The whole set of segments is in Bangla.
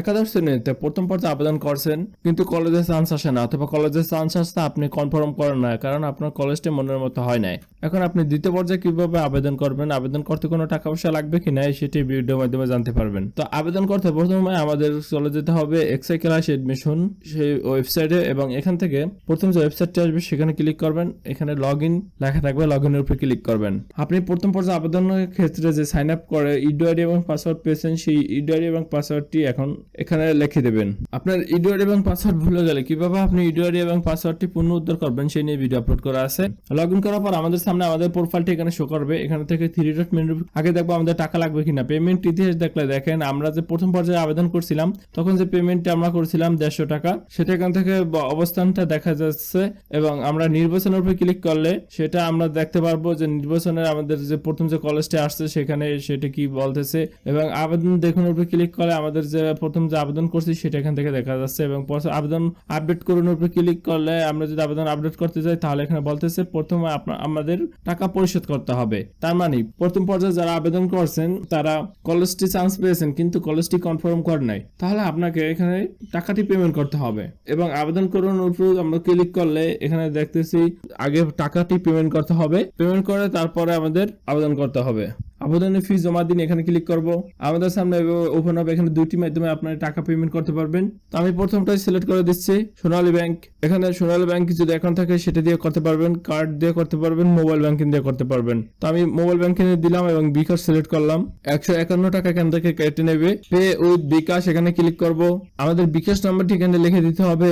একাদশ শ্রেণীতে প্রথম পর্যায়ে আবেদন করছেন, কিন্তু কলেজে চান্স আসে না, অথবা কলেজে চান্স আসতে আপনি কনফার্ম করেন না, কারণ আপনার কলেজটি মনের মতো হয় নাই। এখন আপনি দ্বিতীয় পর্যায়ে কীভাবে আবেদন করবেন, আবেদন করতে কোনো টাকা পয়সা লাগবে কি না সেটি ভিডিওর মাধ্যমে জানতে পারবেন। তো আবেদন করতে প্রথমে আমাদের চলে যেতে হবে এক্সাই ক্লাস এডমিশন সেই ওয়েবসাইটে এবং এখান থেকে প্রথম যে ওয়েবসাইটটি আসবে সেখানে ক্লিক করবেন। এখানে লগ ইন লেখা থাকবে লগ ইনের উপরে ক্লিক করবেন। আপনি প্রথম পর্যায়ে আবেদনের ক্ষেত্রে যে সাইন আপ করে ইডোয়ারি এবং পাসওয়ার্ড পেয়েছেন, সেই ইডোয়ারি এবং পাসওয়ার্ডটি এখন এখানে লিখে দেবেন। আপনার ইডোয়ারি এবং পাসওয়ার্ড ভুলে গেলে কীভাবে আপনি ইডোয়ারি এবং পাসওয়ার্ডটি পুনঃ উদ্ধার করবেন সেই নিয়ে ভিডিও আপলোড করা আছে। লগ ইন করার পর আমাদের সামনে আমাদের প্রোফাইলটি এখানে শো করবে। এখান থেকে থ্রি ডট মেনু আগে দেখব আমাদের টাকা লাগবে কিনা। পেমেন্ট ইতিহাস দেখলে দেখেন, আমরা যে প্রথম পর্যায়ে আবেদন করছিলাম, তখন যে পেমেন্টটা আমরা করছিলাম দেড়শো টাকা, সেটা এখান থেকে অবস্থানটা দেখা যাচ্ছে এবং আমরা নির্বাচনের উপরে ক্লিক করলে সেটা আমরা দেখতে পারব যে নির্বাচনের আমাদের যে প্রথম যে কলেজটি আসছে, সেখানে সেটা কি বলতেছে এবং আবেদন দেখুন উপরে ক্লিক করলে আমাদের যে প্রথম যে আবেদন করছি সেটা এখান থেকে দেখা যাচ্ছে এবং আবেদন আপডেট করুন উপরে ক্লিক করলে আমরা যদি আবেদন আপডেট করতে যাই তাহলে এখানে বলতেছে প্রথমে আমাদের টাকা পরিশোধ করতে হবে। তার মানে প্রথম পর্যায়ে যারা আবেদন করছেন, তারা কলেজটি চান্স পেয়েছেন কিন্তু কলেজটি কনফার্ম করে নাই। তাহলে আপনাকে এখানে টাকাটি পেমেন্ট করতে হবে এবং আবেদন করুন উপর আমরা ক্লিক করলে এখানে দেখতেছি আগে টাকাটি পেমেন্ট করতে হবে। পেমেন্ট করে তারপরে আমাদের আবেদন করতে হবে। আবেদনের ফি জমা দিন, এখানে ক্লিক করব। আমাদের সামনে ওপেন হবে, এখানে দুইটি মাধ্যমে আপনার টাকা পেমেন্ট করতে পারবেন। তো আমি প্রথমটাই সিলেক্ট করে দিচ্ছি, সোনালী ব্যাংক এখানে সোনালী ব্যাংক যদি অ্যাকাউন্ট থাকে, সেটা দিয়ে করতে পারবেন কার্ড দিয়ে করতে পারবেন মোবাইল ব্যাংকিং দিয়ে করতে পারবেন। তো আমি মোবাইল ব্যাংকিং দিলাম এবং বিকাশ সিলেক্ট করলাম। একশো একান্ন টাকা এখান থেকে কেটে নেবে। পে উইথ বিকাশ, এখানে ক্লিক করব। আমাদের বিকাশ নাম্বারটি এখানে লিখে দিতে হবে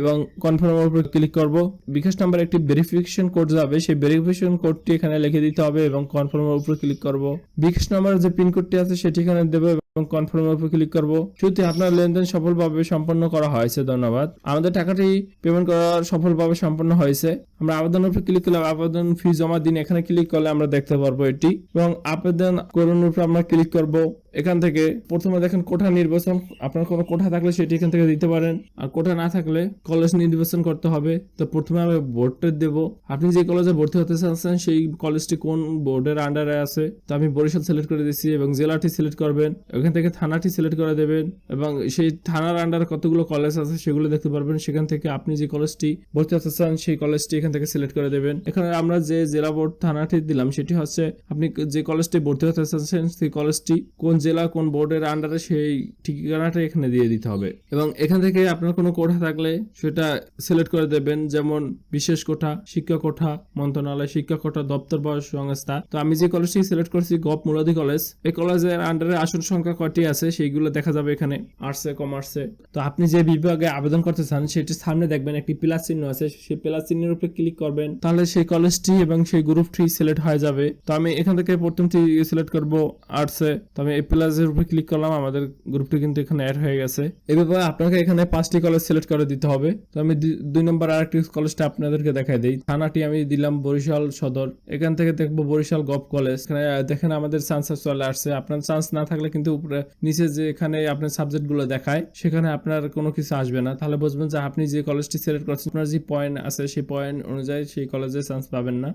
এবং কনফার্ম উপর ক্লিক করব। বিকাশ নাম্বার একটি ভেরিফিকেশন কোড যাবে, সেই ভেরিফিকেশন কোডটি এখানে লিখে দিতে হবে এবং কনফার্ম উপর ক্লিক করব। বিকাশ নাম্বার যে পিন কোডটি আছে, সেটি এখানে দেবে এবং কনফার্ম উপর ক্লিক করব। সত্যি আপনার লেনদেন সফলভাবে সম্পন্ন করা হয়েছে, ধন্যবাদ। আমাদের টাকাটি পেমেন্ট করা সফলভাবে সম্পন্ন হয়েছে। আমরা আবেদনের উপর ক্লিক করলে আবেদন ফি জমা দিন। এখানে ক্লিক করলে আমরা দেখতে পারব এটি। এবং আবেদন করুন উপর আমরা ক্লিক করব। এখান থেকে প্রথমে দেখেন কোঠা নির্বাচন। আপনার কোনো কোঠা থাকলে সেটি এখান থেকে দিতে পারেন। আর কোঠা না থাকলে কলেজ নির্বাচন করতে হবে। তো প্রথমে আমি বোর্ডটা দেব। আপনি যে কলেজে ভর্তি হতে চাচ্ছেন, সেই কলেজটি কোন বোর্ডের আন্ডারে আছে? তো আমি বরিশাল সিলেক্ট করে দিচ্ছি এবং জেলাটি সিলেক্ট করবেন। ওখান থেকে থানাটি সিলেক্ট করে দেবেন এবং সেই থানার আন্ডারে কতগুলো কলেজ আছে সেগুলো দেখতে পারবেন। সেখান থেকে আপনি যে কলেজটি ভর্তি হতে চান, সেই কলেজটি এখান থেকে সিলেক্ট করে দেবেন। এখানে আমরা যে জেলা বোর্ড থানাটি দিলাম, সেটি হচ্ছে আপনি যে কলেজটি ভর্তি হতে চাচ্ছেন, সেই কলেজটি কোন জেলা কোন বোর্ডের আন্ডারে সেই ঠিকানাটা এখানে দিয়ে দিতে হবে। এবং এখান থেকে আপনার কোনো কোঠা থাকলে সেটা সিলেক্ট করে দেবেন, যেমন বিশেষ কোঠা, শিক্ষা কোঠা, মন্ত্রণালয়, শিক্ষা কোঠা, দপ্তর বা সংস্থা। তো আমি যে কলেজটি সিলেক্ট করছি গপ মুলাদি কলেজ এই কলেজের আন্ডারে আসন সংখ্যা কয়টি আছে সেইগুলো দেখা যাবে এখানে আর্টসে কমার্সে তো আপনি যে বিভাগে আবেদন করতে চান, সেটির সামনে দেখবেন একটি প্লাস চিহ্ন আছে, সেই প্লাস চিহ্নের উপরে ক্লিক করবেন। তাহলে সেই কলেজটি এবং সেই গ্রুপটি সিলেক্ট হয়ে যাবে। তো আমি এখান থেকে প্রথমটি সিলেক্ট করব আর্টসে তো আমি এই প্লাসের উপরে ক্লিক করলাম, আমাদের গ্রুপটি কিন্তু এখানে অ্যাড হয়ে গেছে। এই ব্যাপারে আপনাকে এখানে পাঁচটি কলেজ সিলেক্ট করে দিতে হবে। তো আমি দুই- নম্বর আরেকটি কলেজটা আপনাদেরকে দেখাই দিই। থানাটি আমি দিলাম বরিশাল সদর। এখান থেকে দেখব বরিশাল গভ কলেজ এখানে দেখেন আমাদের চান্স চলে আসছে। আপনার চান্স না থাকলে কিন্তু উপরে, নিচে যে এখানে আপনার সাবজেক্টগুলো দেখায়, সেখানে আপনার কোনো কিছু আসবে না। তাহলে বুঝবেন যে আপনি যে কলেজটি সিলেক্ট করছেন, আপনার যে পয়েন্ট আছে, সেই পয়েন্ট অনুযায়ী সেই কলেজে চান্স পাবেন না।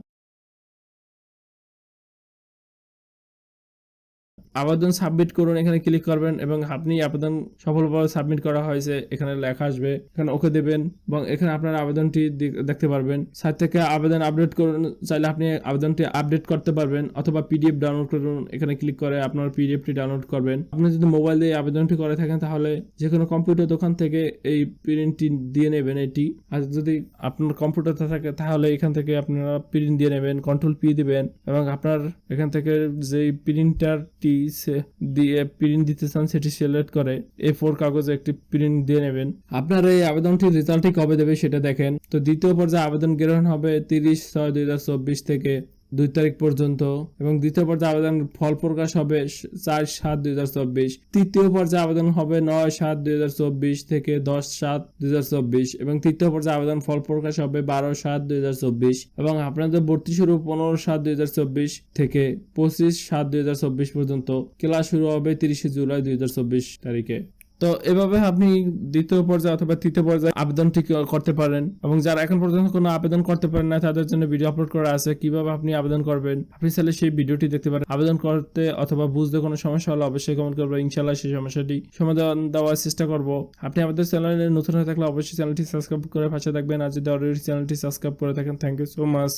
আবেদন সাবমিট করুন, এখানে ক্লিক করবেন এবং আপনি আবেদন সফলভাবে সাবমিট করা হয়েছে, এখানে লেখা আসবে, এখানে ওকে দেবেন এবং এখানে আপনার আবেদনটি দেখতে পারবেন। সাইট থেকে আবেদন আপডেট করুন, চাইলে আপনি আবেদনটি আপডেট করতে পারবেন অথবা পিডিএফ ডাউনলোড করুন এখানে ক্লিক করে আপনার পিডিএফটি ডাউনলোড করবেন। আপনি যদি মোবাইল দিয়ে আবেদনটি করে থাকেন, তাহলে যে কোনো কম্পিউটার দোকান থেকে এই প্রিন্টটি দিয়ে নেবেন এটি। আর যদি আপনার কম্পিউটার থাকে, তাহলে এখান থেকে আপনারা প্রিন্ট দিয়ে নেবেন কন্ট্রোল পি দিবেন এবং আপনার এখান থেকে যে প্রিন্টারটি সে- দিয়ে প্রিন্ট দিতে চান, সেটি সিলেক্ট করে এ ফোর কাগজে একটি প্রিন্ট দিয়ে নেবেন। আপনার এই আবেদনটির রেজাল্টটি কবে দেবে সেটা দেখেন। তো দ্বিতীয় পর্যায়ে আবেদন গ্রহণ হবে তিরিশ ছয় দুই হাজার চব্বিশ থেকে দুই তারিখ পর্যন্ত এবং দ্বিতীয় পর্যায়ে আবেদন ফল প্রকাশ হবে চার সাত দুই হাজার চব্বিশ। তৃতীয় পর্যায়ে আবেদন হবে নয় সাত দুই হাজার চব্বিশ থেকে দশ সাত দুই হাজার চব্বিশ এবং তৃতীয় পর্যায়ে আবেদন ফল প্রকাশ হবে বারো সাত দুই হাজার চব্বিশ এবং আপনাদের ভর্তি শুরু পনেরো সাত দুই হাজার চব্বিশ থেকে পঁচিশ সাত দুই হাজার চব্বিশ পর্যন্ত। ক্লাস শুরু হবে তিরিশে জুলাই দুই হাজার চব্বিশ তারিখে। তো এভাবে আপনি দ্বিতীয় পর্যায়ে অথবা তৃতীয় পর্যায়ে আবেদনটি করতে পারেন এবং যারা এখন পর্যন্ত কোনো আবেদন করতে পারেন না, তাদের জন্য ভিডিও আপলোড করা আছে। কীভাবে আপনি আবেদন করবেন? আপনি চাইলে সেই ভিডিওটি দেখতে পারেন। আবেদন করতে অথবা বুঝতে কোনো সমস্যা হলে অবশ্যই কমেন্ট করব। ইনশাল্লাহ সেই সমস্যাটি সমাধান দেওয়ার চেষ্টা করব। আপনি আমাদের চ্যানেলে নতুন হয়ে থাকলে অবশ্যই চ্যানেলটি সাবস্ক্রাইব করে পাশে থাকবেন। আর যদি অলরেডি চ্যানেলটি সাবস্ক্রাইব করে থাকেন থ্যাংক ইউ সো মাচ